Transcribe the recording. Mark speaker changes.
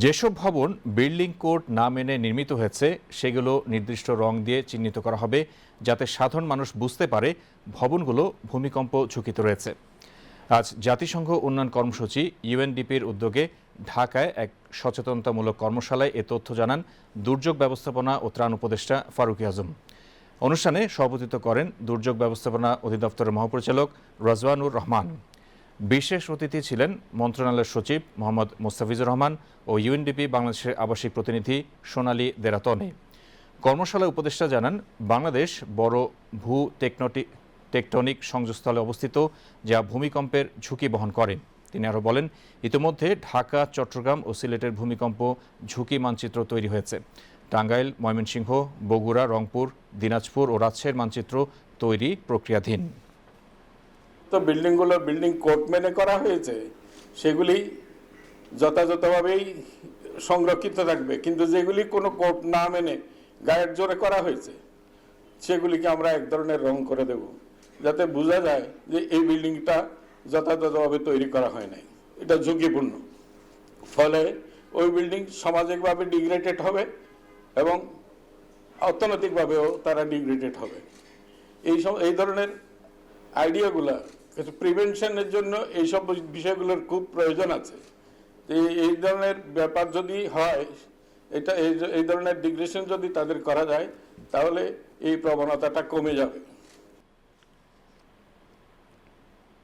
Speaker 1: যেসব ভবন building code না মেনে নির্মিত হয়েছে, সেগুলো নির্দিষ্ট রং দিয়ে চিহ্নিত করা হবে যাতে সাধারণ মানুষ বুঝতে পারে ভবনগুলো ভূমিকম্প ঝুঁকিতে রয়েছে। আজ জাতিসংঘ উন্নয়ন কর্মসূচি ইউএনডিপির উদ্যোগে ঢাকায় এক সচেতনতামূলক কর্মশালায় এ তথ্য জানান দুর্যোগ ব্যবস্থাপনা ও ত্রাণ উপদেষ্টা ফারুকি আজম। অনুষ্ঠানে সভাপতিত্ব করেন দুর্যোগ ব্যবস্থাপনা অধিদপ্তরের মহাপরিচালক রাজওয়ানুর রহমান। বিশেষ অতিথি ছিলেন মন্ত্রণালয়ের সচিব মোহাম্মদ মোস্তাফিজুর রহমান ও ইউএনডিপি বাংলাদেশের আবাসিক প্রতিনিধি সোনালী দেরাতনে। কর্মশালায় উপদেষ্টা জানান, বাংলাদেশ বড় ভূ টেকনটিক টেকটনিক সংযোগস্থলে অবস্থিত যা ভূমিকম্পের ঝুঁকি বহন করে। তিনি আরও বলেন, ইতিমধ্যে ঢাকা, চট্টগ্রাম ও সিলেটের ভূমিকম্প ঝুঁকি মানচিত্র তৈরি হয়েছে। টাঙ্গাইল, ময়মনসিংহ, বগুড়া, রংপুর, দিনাজপুর ও রাজশাহীর মানচিত্র তৈরি প্রক্রিয়াধীন।
Speaker 2: তো বিল্ডিংগুলো বিল্ডিং কোড মেনে করা হয়েছে, সেগুলি যথাযথভাবেই সংরক্ষিত থাকবে। কিন্তু যেগুলি কোনো কোড না মেনে গায়ের জোরে করা হয়েছে, সেগুলিকে আমরা এক ধরনের রং করে দেব, যাতে বোঝা যায় যে এই বিল্ডিংটা যথাযথভাবে তৈরি করা হয় নাই। এটা ঝুঁকিপূর্ণ। ফলে ওই বিল্ডিং সামাজিকভাবে ডিগ্রেডেড হবে এবং অর্থনৈতিকভাবেও তারা ডিগ্রেডেড হবে। এই সব, এই ধরনের আইডিয়াগুলা প্রিভেনশনের জন্য এইসব বিষয়গুলোর খুব প্রয়োজন আছে। এই ধরনের ব্যাপার যদি হয়, এটা এই ধরনের ডিগ্রেশন যদি তাদের করা যায়, তাহলে এই প্রবণতাটা কমে যাবে।